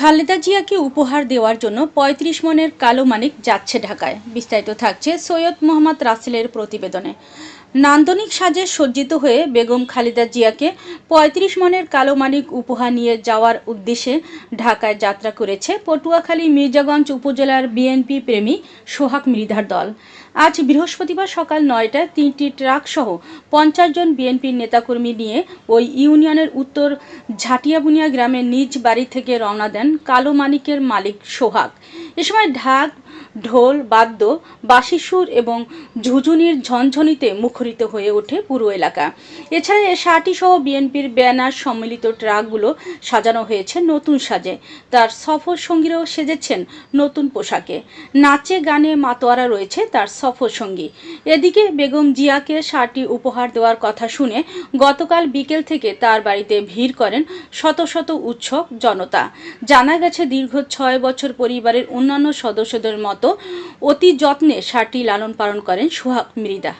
খালেদা জিয়াকে উপহার দেওয়ার জন্য ৩৫ মনের কালো মানিক যাচ্ছে ঢাকায়। বিস্তারিত থাকছে সৈয়দ মোহাম্মদ রাসেলের প্রতিবেদনে। নান্দনিক সাজে সজ্জিত হয়ে বেগম খালেদা জিয়াকে ৩৫ মনের কালো মানিক উপহার নিয়ে যাওয়ার উদ্দেশ্যে ঢাকায় যাত্রা করেছে পটুয়াখালী, মির্জাগঞ্জ উপজেলার বিএনপি প্রেমী সোহাগ মৃধার দল। আজ বৃহস্পতিবার সকাল নয়টায় তিনটি ট্রাকসহ পঞ্চাশ জন বিএনপির নেতাকর্মী নিয়ে ওই ইউনিয়নের উত্তর ঝাটিয়াবুনিয়া গ্রামের নিজ বাড়ি থেকে রওনা দেন কালো মানিকের মালিক সোহাগ। এ সময় ঢাক, ঢোল, বাদ্য বাঁশিসুর এবং ঝুঝুনির ঝনঝনিতে মুখরিত হয়ে ওঠে পুরো এলাকা। এছাড়া সাটি সহ বিএনপির ব্যানার সম্মিলিত ট্রাকগুলো সাজানো হয়েছে নতুন সাজে। তার সফর সঙ্গীরাও সেজেছেন নতুন পোশাকে। নাচে গানে মাতোয়ারা রয়েছে তার সফর সঙ্গী। এদিকে বেগম জিয়াকে শার্টটি উপহার দেওয়ার কথা শুনে গতকাল বিকেল থেকে তার বাড়িতে ভিড় করেন শত শত উৎসব জনতা। জানা গেছে দীর্ঘ ছয় বছর পরিবারের অন্যান্য সদস্যদের মতো অতি যত্নে ষাটটি লালন পালন করেন সোহাগ মৃদা